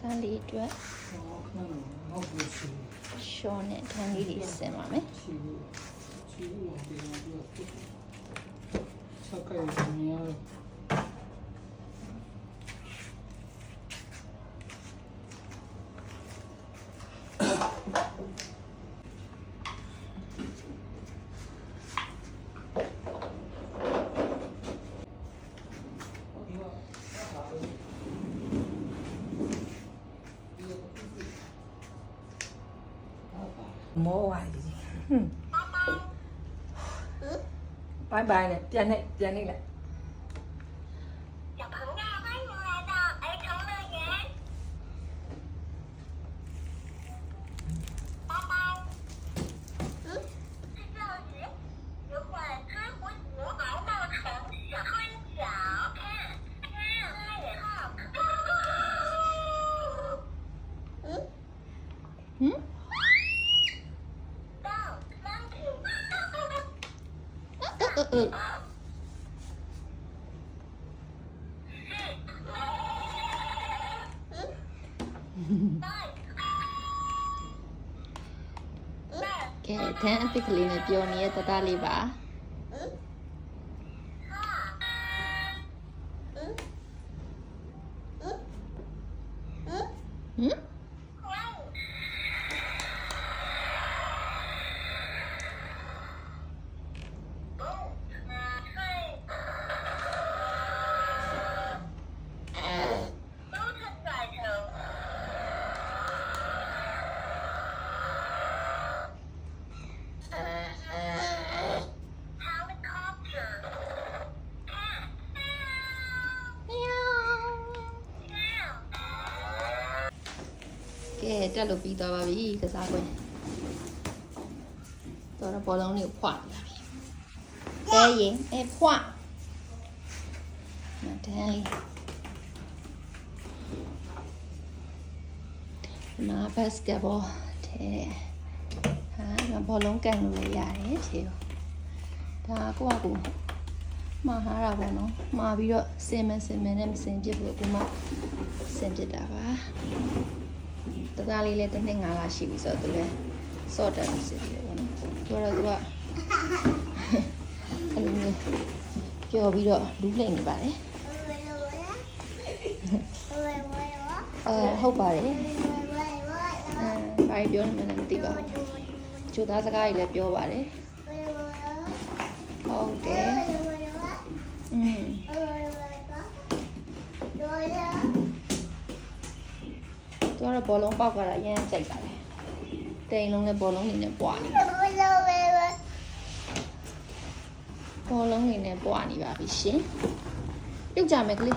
သားလေးအတွက်နောက်ကိုချီရှော့နဲ့ထန်းလေးတွေဆင်ပါမယ်ချီလို့ချီလို့ဒီမှာပြတ်ချက်ကြိုက်နေရတယ်မောဝါကြီးဟွန်းဘိုင် ဘိုင်နဲ့ပြန်နေပြန်နေလို ကဲတန်းအစ်စ်ကလေးနဲ့ပျော်နေတဲ့တသားလေးပါဟမ် ကဲတက်လို့ပြီးသွားပါပြီကစားကွင်းတော့တော့ဘောလုံးလေးကိုဖွာလာပြီကဲရင်အဲဖွာမတန်းလေးဒီမှာဘတ်စကတ်ဘောထဲဟာငါဘောလုံးကန်လို့လည်းရတယ်ချေတော့ဒါကိုကကိုမှားထားတာပေါ့နော်မှားပြီးတော့စင်မစင်မနဲ့မစင်ပြစ်လို့ကိုမစင်ပြစ်တာပါ တသားလေးလည်းတစ်နှစ်ငါးလရှိပြီဆိုတော့သူလည်းစော့တယ်စစ်တယ်ပေါ့နော်သူကတော့သူကအဲ့လိုမျိုးကြော်ပြီးတော့လူးလိမ့်နေပါတယ်အဲဟုတ်ပါတယ်အဲဘာပြောနေမှလည်းမသိပါဘူးကျိုးသားစကားကြီးလည်းပြောပါတယ်ဟုတ်တယ်อืม တော့ဘောလုံးပေါက်ကြတာအရင်ကြိုက်ပါတယ်တိန်လုံးလည်းဘောလုံးနေနဲ့ပွားနေဘောလုံးနေနဲ့ပွားနေပါပြီရှင်ပြုတ်ကြမယ်ကလေး